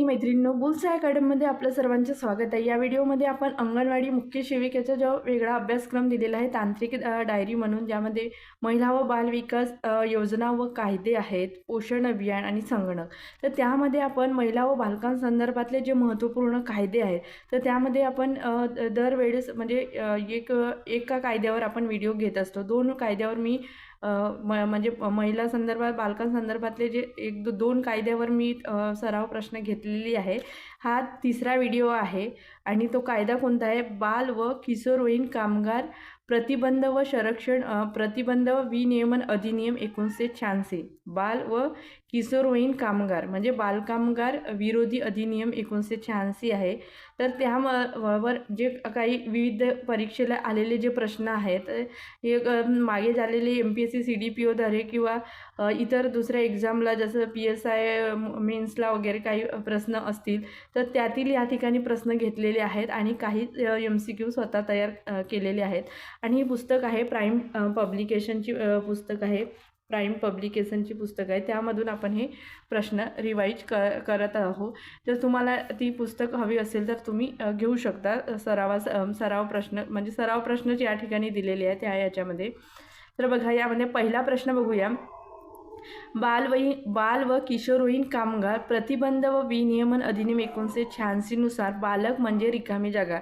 विद्यार्थी मैत्रिणींनो बुलसा अकॅडमीमध्ये आपलं सर्वांचं स्वागत आहे. या व्हिडिओमध्ये आपण अंगणवाडी मुख्य सेविकेचा जो वेगळा अभ्यासक्रम दिलेला आहे तांत्रिक डायरी म्हणून ज्यामध्ये महिला व बाल विकास योजना व कायदे आहेत पोषण अभियान आणि संगणक. तर त्यामध्ये आपण महिला व बालकांसंदर्भातले जे महत्त्वपूर्ण कायदे आहेत तर त्यामध्ये आपण द- दरवेळेस म्हणजे एक एका कायद्यावर आपण व्हिडिओ घेत असतो. दोन कायद्यावर मी म म्हणजे महिला संदर्भात बालकांसंदर्भातले जे एक दो दोन कायद्यावर मी सराव प्रश्न घेतलेली आहे हा तिसरा व्हिडिओ आहे आणि तो कायदा कोणता आहे? बाल व किशोरवयीन कामगार प्रतिबंध व संरक्षण प्रतिबंध व विनियमन अधिनियम एकोणीसशे शहाऐंशी. बाल व किशोरवयीन कामगार म्हणजे बालकामगार विरोधी अधिनियम एकोणीसशे शहाऐंशी आहे. तर त्या म- वर जे काही विविध परीक्षेला आलेले जे प्रश्न आहेत हे मागे झालेले M P S C C D P ओद्वारे किंवा इतर दुसऱ्या एक्झामला जसं पी एस आय मेन्सला वगैरे काही प्रश्न असतील तर त्यातील या ठिकाणी प्रश्न घेतलेले आहेत आणि काही एम सी क्यू स्वतः तयार केलेले आहेत. आणि हे पुस्तक आहे प्राईम पब्लिकेशनची पुस्तक आहे. प्राईम पब्लिकेशनची पुस्तकं आहे त्यामधून आपण हे प्रश्न रिवाईज क करत आहोत. जर तुम्हाला ती पुस्तक हवी असेल तर तुम्ही घेऊ शकता. सरावा सराव प्रश्न म्हणजे सराव प्रश्नच या ठिकाणी दिलेले आहेत त्या याच्यामध्ये. तर बघा यामध्ये पहिला प्रश्न बघूया. बालवयीन बाल व किशोरवयीन कामगार प्रतिबंध व विनियमन अधिनियम एकोणीसशे शहाऐंशीनुसार बालक म्हणजे रिकामी जागा.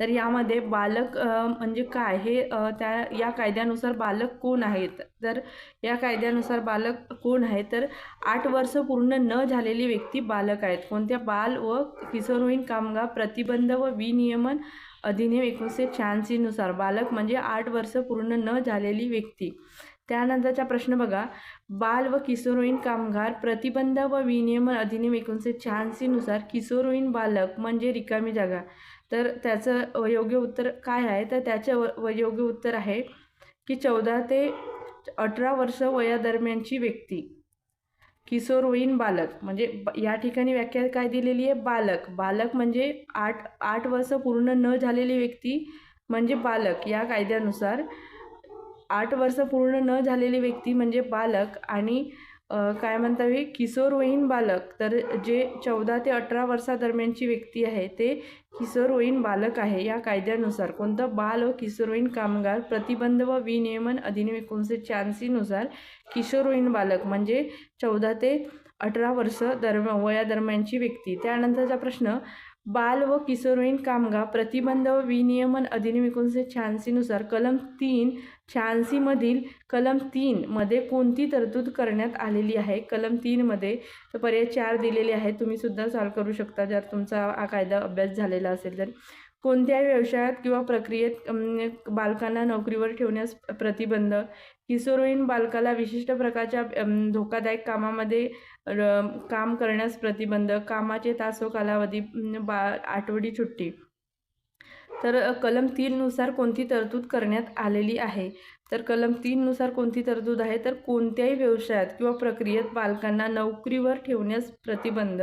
तर यामध्ये बालक म्हणजे काय? हे त्या या कायद्यानुसार बालक कोण आहेत? तर या कायद्यानुसार बालक कोण आहे तर आठ वर्ष पूर्ण न झालेली व्यक्ती बालक आहेत. कोणत्या? बाल व किशोरवयीन कामगार प्रतिबंध व विनियमन अधिनियम एकोणीसशे शहाऐंशीनुसार बालक म्हणजे आठ वर्ष पूर्ण न झालेली व्यक्ती. त्यानंतरचा प्रश्न बघा. बाल व किशोरवयीन कामगार प्रतिबंध व विनियमन अधिनियम एकोणीसशे शहाऐंशीनुसार किशोरवयीन बालक म्हणजे रिकामी जागा. तर त्याचं योग्य उत्तर काय आहे? तर त्याचं व- योग्य उत्तर आहे की चौदा ते अठरा वर्ष वयादरम्यानची व्यक्ती. किशोरवयीन बालक म्हणजे ब- या ठिकाणी व्याख्या काय दिलेली आहे? बालक. बालक म्हणजे आठ आठ वर्ष पूर्ण न झालेली व्यक्ती म्हणजे बालक या कायद्यानुसार आठ वर्ष पूर्ण न झालेली व्यक्ती म्हणजे बालक आणि काय म्हणता येईल किशोरवयीन बालक. तर जे चौदा ते अठरा वर्षादरम्यानची व्यक्ती आहे ते किशोरवयीन बालक आहे. या कायद्यानुसार कोणतं बाल व किशोरवयीन कामगार प्रतिबंध व विनियमन अधिनियम एकोणीसशे शहाऐंशीनुसार किशोरवयीन बालक म्हणजे चौदा ते अठरा वर्ष दरम्या वयादरम्यानची व्यक्ती. त्यानंतरचा प्रश्न बाल व किशोरवयीन कामगार प्रतिबंध व विनियमन अधिनियम एकोणीसशे शहाऐंशीनुसार कलम तीन शहाऐंशीमधील कलम तीनमध्ये कोणती तरतूद करण्यात आलेली आहे? कलम तीनमध्ये तर पर्याय चार दिलेले आहेत. तुम्हीसुद्धा सॉल्व करू शकता जर तुमचा हा कायदा अभ्यास झालेला असेल तर. कोणत्याही व्यवसायात किंवा प्रक्रियेत बालकांना नोकरीवर ठेवण्यास प्रतिबंध. किशोरवयीन बालकाला विशिष्ट प्रकारच्या धोकादायक कामामध्ये र- काम करण्यास प्रतिबंध कामाचे तासो कालावधी बा आठवडी सुट्टी. तर कलम तीननुसार कोणती तरतूद करण्यात आलेली आहे? तर कलम तीननुसार कोणती तरतूद आहे? तर कोणत्याही व्यवसायात किंवा प्रक्रियेत बालकांना नोकरीवर ठेवण्यास प्रतिबंध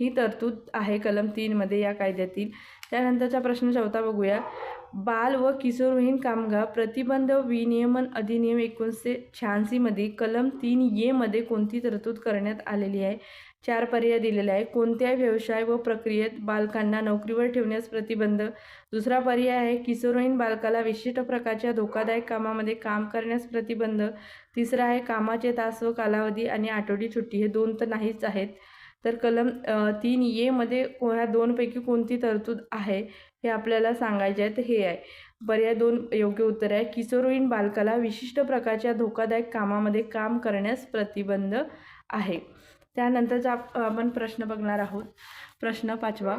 ही तरतूद आहे कलम तीनमध्ये या कायद्यातील. त्यानंतरचा प्रश्न चौथा बघूया. बाल व किशोरवयीन कामगार प्रतिबंध विनियमन अधिनियम एकोणीसशे शहाऐंशीमध्ये कलम तीन येमध्ये कोणती तरतूद करण्यात आलेली आहे? चार पर्याय दिलेले आहे कोणत्याही व्यवसाय व प्रक्रियेत बालकांना नोकरीवर ठेवण्यास प्रतिबंध. दुसरा पर्याय आहे किशोरवयीन बालकाला विशिष्ट प्रकारच्या धोकादायक कामामध्ये काम करण्यास प्रतिबंध. तिसरा आहे कामाचे तास व कालावधी आणि आठवडी सुट्टी हे दोन तर नाहीच आहेत. तर कलम तीन येमध्ये को ह्या दोनपैकी कोणती तरतूद आहे? हे आपल्याला सांगायचे आहेत हे आहे. पर्याय दोन योग्य उत्तर आहे. किशोरवयीन बालकाला विशिष्ट प्रकारच्या धोकादायक कामामध्ये काम करण्यास प्रतिबंध आहे. त्यानंतरचा आप- आपण प्रश्न बघणार आहोत. प्रश्न पाचवा.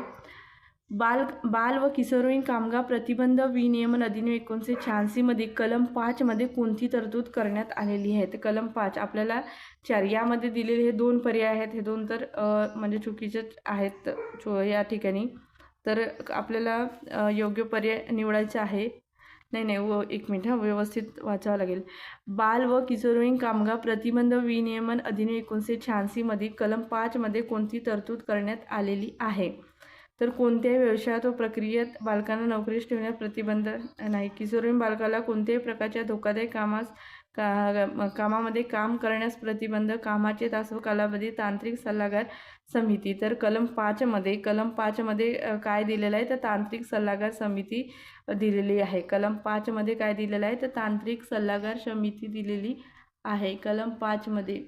बाल बाल व किशोरवयीन कामगार प्रतिबंध विनियमन अधिनियम एकोणीसशे शहाऐंशीमध्ये कलम पाचमध्ये कोणती तरतूद करण्यात आलेली आहे? तर कलम पाच आपल्याला चार यामध्ये दिलेले हे दोन पर्याय आहेत. हे दोन तर म्हणजे चुकीचेच आहेत. या ठिकाणी. तर आपल्याला योग्य पर्याय निवडायचा आहे. नाही नाही व एक मिनिट हां व्यवस्थित वाचावं लागेल. बाल व किशोरवयीन कामगार प्रतिबंध विनियमन अधिनियम एकोणीसशे शहाऐंशीमध्ये कलम पाचमध्ये कोणती तरतूद करण्यात आलेली आहे? तर कोणत्याही व्यवसायात व प्रक्रियेत बालकांना नोकरीस ठेवण्यास प्रतिबंध नाही. किशोरवयीन बालकाला कोणत्याही प्रकारच्या धोकादायक कामास का म- कामामध्ये काम करण्यास प्रतिबंध कामाचे तास व कालावधी तांत्रिक सल्लागार समिती. तर कलम पाचमध्ये कलम पाचमध्ये काय दिलेलं आहे? तर तांत्रिक सल्लागार समिती दिलेली आहे. कलम पाचमध्ये काय दिलेलं आहे? तर तांत्रिक सल्लागार समिती दिलेली आहे. कलम पाचमध्ये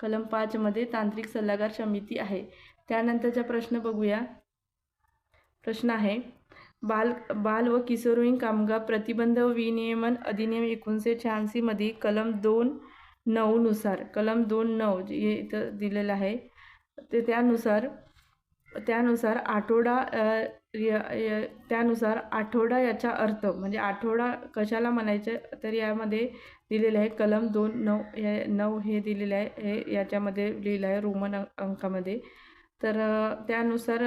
कलम पाचमध्ये तांत्रिक सल्लागार समिती आहे. त्यानंतरचा प्रश्न बघूया. प्रश्न आहे बाल बाल व किशोरवयीन कामगार प्रतिबंध व विनियमन अधिनियम एकोणीसशे शहाऐंशीमध्ये कलम दोन नऊनुसार कलम दोन नऊ जे इथं दिलेलं आहे ते त्यानुसार त्यानुसार आठवडा य- य- त्यानुसार आठवडा याचा अर्थ म्हणजे आठवडा कशाला म्हणायचं तर यामध्ये दिलेलं आहे कलम दोन नऊ हे नऊ हे दिलेलं आहे हे याच्यामध्ये लिहिलं आहे रोमन अंकामध्ये. तर त्यानुसार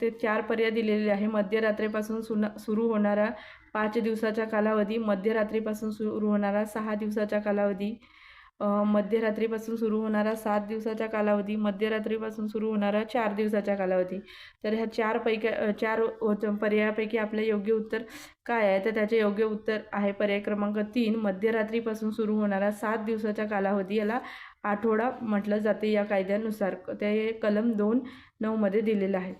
ते चार पर्याय दिलेले आहे. मध्यरात्रीपासून सुना सुरू होणारा पाच दिवसाचा कालावधी मध्यरात्रीपासून सुरू होणारा सहा दिवसाचा कालावधी मध्यरात्रीपासून सुरू होणारा सात दिवसाचा कालावधी मध्यरात्रीपासून सुरू होणारा चार दिवसाचा कालावधी. तर ह्या चार पैकी चार पर्यायापैकी आपलं योग्य उत्तर काय आहे? तर त्याचे योग्य उत्तर आहे पर्याय क्रमांक तीन. मध्यरात्रीपासून सुरू होणारा सात दिवसाचा कालावधी याला आठवडा म्हटलं जाते या कायद्यानुसार. ते कलम दोन नऊमध्ये दिलेलं आहे.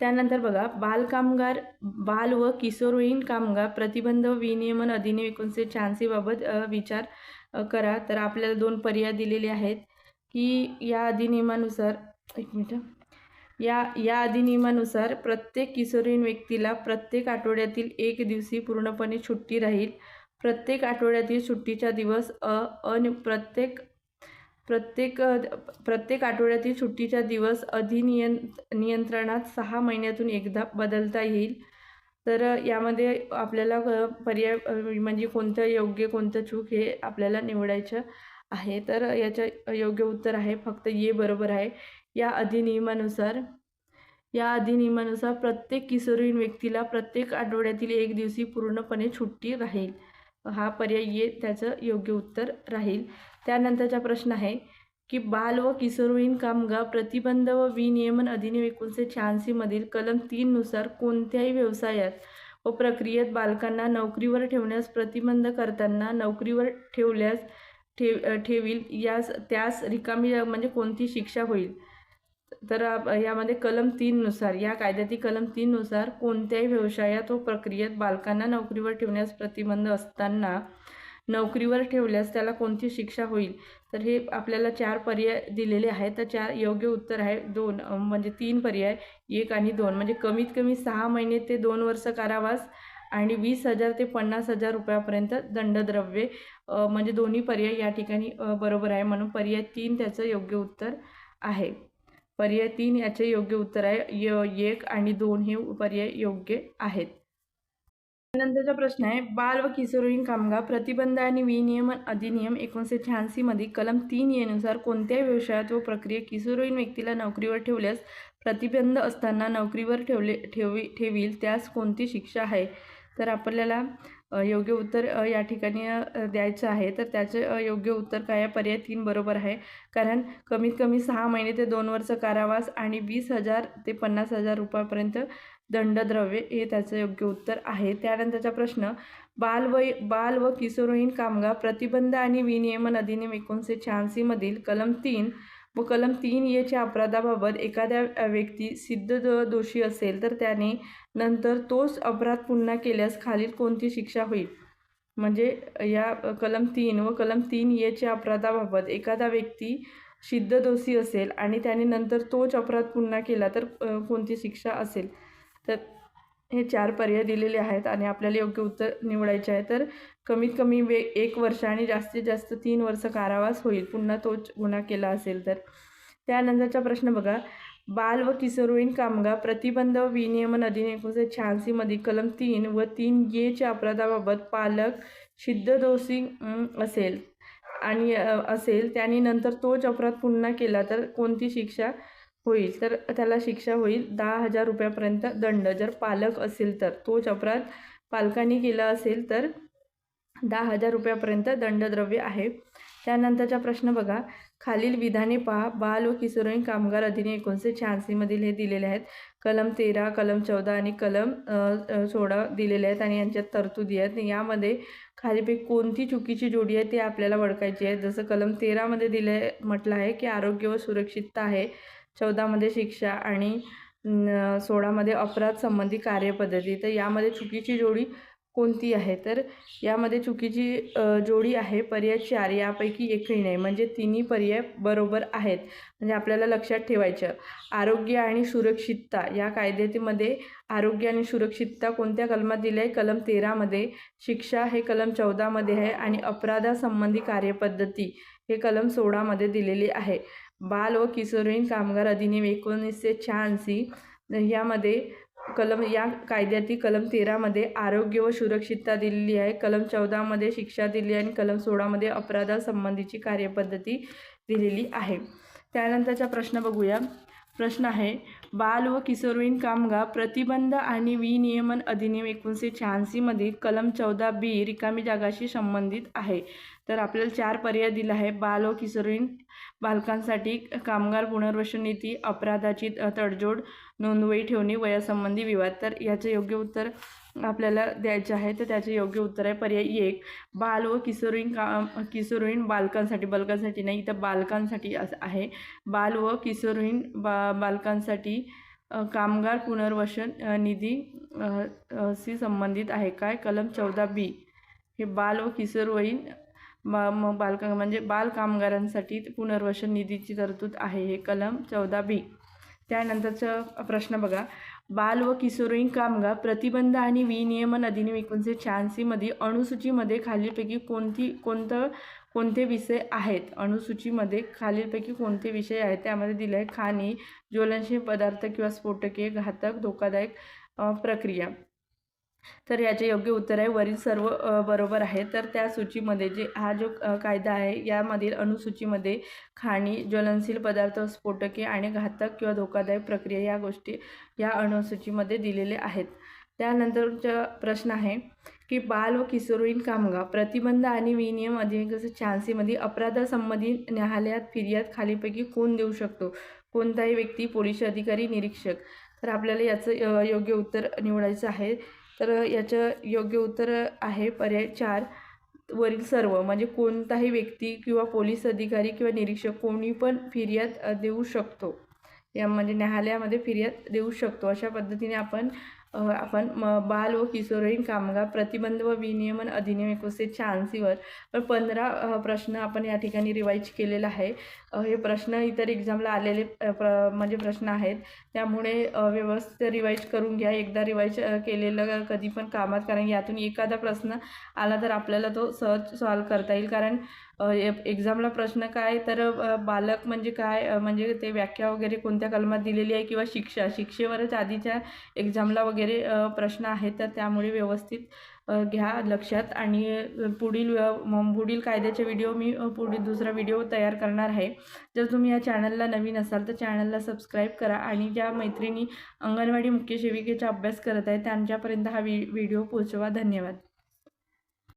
त्यानंतर बघा बालकामगार बाल व किशोरवयीन कामगार प्रतिबंध विनियमन अधिनियम एकोणीसशे शहाऐंशीबाबत विचार करा. तर आपल्याला दोन पर्याय दिलेले आहेत की या अधिनियमानुसार एक मिनटं या या अधिनियमानुसार प्रत्येक किशोरवयीन व्यक्तीला प्रत्येक आठवड्यातील एक दिवशी पूर्णपणे सुट्टी राहील. प्रत्येक आठवड्यातील सुट्टीचा दिवस अ अन प्रत्येक प्रत्येक प्रत्येक आठवड्यातील सुट्टीचा दिवस अधिनियं नियंत्रणात सहा महिन्यातून एकदा बदलता येईल. तर यामध्ये आपल्याला पर्याय म्हणजे कोणतं योग्य कोणतं चूक हे आपल्याला निवडायचं आहे. तर याचं योग्य उत्तर आहे फक्त ये बरोबर आहे. या अधिनियमानुसार या अधिनियमानुसार प्रत्येक किशोरवयीन व्यक्तीला प्रत्येक आठवड्यातील एक दिवशी पूर्णपणे सुट्टी राहील. हा पर्याय त्याचं योग्य उत्तर राहील. त्यानंतरचा प्रश्न आहे की बाल व किशोरवयीन कामगार प्रतिबंध व विनियमन अधिनियम एकोणीसशे शहाऐंशीमधील कलम तीननुसार कोणत्याही व्यवसायात व प्रक्रियेत बालकांना नोकरीवर ठेवण्यास प्रतिबंध करताना नोकरीवर ठेवल्यास ठेव ठेवील यास त्यास रिकामी म्हणजे कोणती शिक्षा होईल? तर यामध्ये कलम तीननुसार या कायद्यातील कलम तीननुसार कोणत्याही व्यवसायात व प्रक्रियेत बालकांना नोकरीवर ठेवण्यास प्रतिबंध असताना नोकरीवर ठेवल्यास त्याला कोणती शिक्षा होईल? तर हे आपल्याला चार पर्याय दिलेले आहेत. तर चार योग्य उत्तर आहे. दोन म्हणजे तीन पर्याय. एक आणि दोन. म्हणजे कमीत कमी सहा महिने ते दोन वर्ष कारावास आणि वीस हजार ते पन्नास हजार रुपयापर्यंत दंडद्रव्ये म्हणजे दोन्ही पर्याय या ठिकाणी बरोबर आहे. म्हणून पर्याय तीन त्याचं योग्य उत्तर आहे. पर्याय तीन याचे योग्य उत्तर आहे. य एक आणि दोन हे पर्याय योग्य आहेत. नंतरचा प्रश्न आहे. बाल व किशोरवयीन कामगार प्रतिबंध आणि विनियमन अधिनियम एकोणीसशे शहाऐंशीमध्ये कलम तीन येनुसार कोणत्याही व्यवसायात व प्रक्रियेत किशोरवयीन व्यक्तीला नोकरीवर ठेवल्यास प्रतिबंध असताना नोकरीवर ठेवले ठेवी ठेवील त्यास कोणती शिक्षा आहे? तर आपल्याला योग्य उत्तर या ठिकाणी द्यायचं आहे. तर त्याचे योग्य उत्तर काय आहे? पर्याय तीन बरोबर आहे. कारण कमीत कमी सहा महिने ते दोन वर्ष कारावास आणि वीस हजार ते पन्नास हजार रुपयापर्यंत दंडद्रव्य हे त्याचं योग्य उत्तर आहे. त्यानंतरचा प्रश्न बाल व बाल व किशोरवयीन कामगार प्रतिबंध आणि विनियमन अधिनियम एकोणीसशे शहाऐंशीमधील कलम तीन व कलम तीन येच्या अपराधाबाबत एखाद्या व्यक्ती सिद्ध दोषी असेल तर त्याने नंतर तोच अपराध पुन्हा केल्यास खालील कोणती शिक्षा होईल? म्हणजे या कलम तीन व कलम तीन येच्या अपराधाबाबत एखादा व्यक्ती सिद्ध दोषी असेल आणि त्याने नंतर तोच अपराध पुन्हा केला तर कोणती शिक्षा असेल? तर हे चार पर्याय दिलेले आहेत आणि आपल्याला योग्य उत्तर निवडायचे आहे. तर कमीत कमी वे एक वर्ष आणि जास्तीत जास्त तीन वर्ष कारावास होईल. पुन्हा तोच गुन्हा केला असेल तर. त्यानंतरचा प्रश्न बघा. बाल व किशोरवयीन कामगार प्रतिबंध व विनियमन अधिनियम एकोणीसशे शहाऐंशीमध्ये कलम तीन व तीन येच्या अपराधाबाबत पालक सिद्ध दोषी असेल. आणि असेल. त्याने नंतर तोच अपराध पुन्हा केला तर कोणती शिक्षा होईल. तर त्याला शिक्षा होईल. दहा हजार रुपयापर्यंत दंड. जर पालक असेल तर तोच अपराध पालकांनी केला असेल तर दहा हजार रुपयापर्यंत दंडद्रव्य आहे. त्यानंतरचा प्रश्न बघा. खालील विधाने पहा. बाल व किशोरवयीन कामगार अधिनियम एकोणीसशे शहाऐंशीमधील हे दिलेले आहेत. कलम तेरा कलम चौदा आणि कलम सोळा दिलेले आहेत आणि यांच्यात तरतुदी आहेत. यामध्ये खालीपैकी कोणती चुकीची जोडी आहे ते आपल्याला ओळखायची आहे. जसं कलम तेरामध्ये दिले म्हटलं आहे की आरोग्य व सुरक्षितता आहे. चौदामध्ये शिक्षा आणि सोळामध्ये अपराध संबंधी कार्यपद्धती. तर यामध्ये चुकीची जोडी कोणती आहे? तर यामध्ये चुकीची जोडी आहे पर्याय चार. यापैकी एकही नाही. म्हणजे तिन्ही पर्याय बरोबर आहेत. म्हणजे आपल्याला लक्षात ठेवायचं. आरोग्य आणि सुरक्षितता. या कायद्यामध्ये आरोग्य आणि सुरक्षितता कोणत्या कलमात दिले आहे? कलम तेरामध्ये शिक्षा हे कलम चौदामध्ये आहे आणि अपराधासंबंधी कार्यपद्धती हे कलम सोळामध्ये दिलेली आहे. बाल व किशोरवयीन कामगार अधिनियम एकोणीसशे शहाऐंशी यामध्ये कलम या कायद्यातील कलम तेरामध्ये आरोग्य व सुरक्षितता दिलेली आहे. कलम चौदामध्ये शिक्षा दिली आहे आणि कलम सोळामध्ये अपराधासंबंधीची कार्यपद्धती दिलेली आहे. त्यानंतरचा प्रश्न बघूया. प्रश्न आहे बाल व किशोरवयीन कामगार प्रतिबंध आणि विनियमन अधिनियम एकोणीसशे शहाऐंशीमधील कलम चौदा बी रिकामी जागाशी संबंधित आहे. तर आपल्याला चार पर्याय दिला आहे. बाल व किशोरवयीन बालकांसाठी कामगार पुनर्वसन नीती अपराधाची तडजोड नोंदवही ठेवणे वयासंबंधी विवाद. तर याचे योग्य उत्तर आपल्याला द्यायचे आहे तर त्याचे योग्य उत्तर आहे. पर्याय एक बाल व किशोरवयीन का किशोरवयीन बालकांसाठी बालकांसाठी नाही तर बालकांसाठी असं आहे. बाल व किशोरवयीन बा बालकांसाठी कामगार पुनर्वसन निधी शी संबंधित आहे. काय? कलम चौदा बी. हे बाल व किशोरवयीन बा मग बालका म्हणजे बाल कामगारांसाठी पुनर्वसन निधीची तरतूद आहे. हे कलम चौदा बी. त्यानंतरचा प्रश्न बघा. बाल व किशोरवयीन कामगार प्रतिबंध आणि विनियमन अधिनियम एकोणीसशे शहाऐंशीमध्ये अणुसूचीमध्ये खालीलपैकी कोणती कोणतं कोणते विषय आहेत? अणुसूचीमध्ये खालीलपैकी कोणते विषय आहेत? त्यामध्ये दिले आहे खाणी ज्वलनशील पदार्थ किंवा स्फोटके घातक धोकादायक प्रक्रिया. तर याचे योग्य उत्तर आहे. वरील सर्व बरोबर आहे. तर त्या सूचीमध्ये जे हा जो कायदा आहे यामधील अनुसूचीमध्ये खाणी ज्वलनशील पदार्थ स्फोटके आणि घातक किंवा धोकादायक प्रक्रिया या गोष्टी या अनुसूचीमध्ये दिलेल्या आहेत. त्यानंतरचा प्रश्न आहे की बाल व किशोरवयीन कामगार प्रतिबंध आणि विनियम अधिनियम जसं शहाऐंशीमध्ये अपराधासंबंधी न्यायालयात फिर्याद खालीपैकी कोण देऊ शकतो? कोणताही व्यक्ती पोलीस अधिकारी निरीक्षक? तर आपल्याला याचं योग्य उत्तर निवडायचं आहे. तर याचं योग्य उत्तर आहे पर्याय चार वरील सर्व. म्हणजे कोणताही व्यक्ती किंवा पोलीस अधिकारी किंवा निरीक्षक कोणी पण फिर्याद देऊ शकतो. या म्हणजे न्यायालयामध्ये फिर्याद देऊ शकतो. अशा पद्धतीने आपण आपण म बाल व किशोरहीन कामगार प्रतिबंध व विनियमन अधिनियम एकोणीसशे शहाऐंशीवर पण पंधरा प्रश्न आपण या ठिकाणी रिवाईज केलेला आहे. हे प्रश्न इतर एक्झामला आलेले प्र म्हणजे प्रश्न आहेत. त्यामुळे व्यवस्थित रिवाईज करून घ्या. एकदा रिवाईज केलेलं कधी पण कामात कारण यातून एखादा प्रश्न आला तर आपल्याला तो सहज सॉल्व करता येईल. कारण एक्झामला प्रश्न काय तर बालक म्हणजे काय म्हणजे ते व्याख्या वगैरे कोणत्या कलमात दिलेली आहे किंवा शिक्षा शिक्षेवरच आधीच्या एक्झामला वगैरे वगैरे प्रश्न आहेत तर त्यामुळे व्यवस्थित घ्या लक्षात. आणि पुढील पुढील कायद्याचे व्हिडिओ मी पुढील दुसरा व्हिडिओ तयार करणार आहे. जर तुम्ही या चॅनलला नवीन असाल तर चॅनलला सबस्क्राईब करा. आणि ज्या मैत्रिणी अंगणवाडी मुख्य सेविकेचा अभ्यास करत आहेत त्यांच्यापर्यंत हा व्हि व्हिडिओ पोचवा धन्यवाद.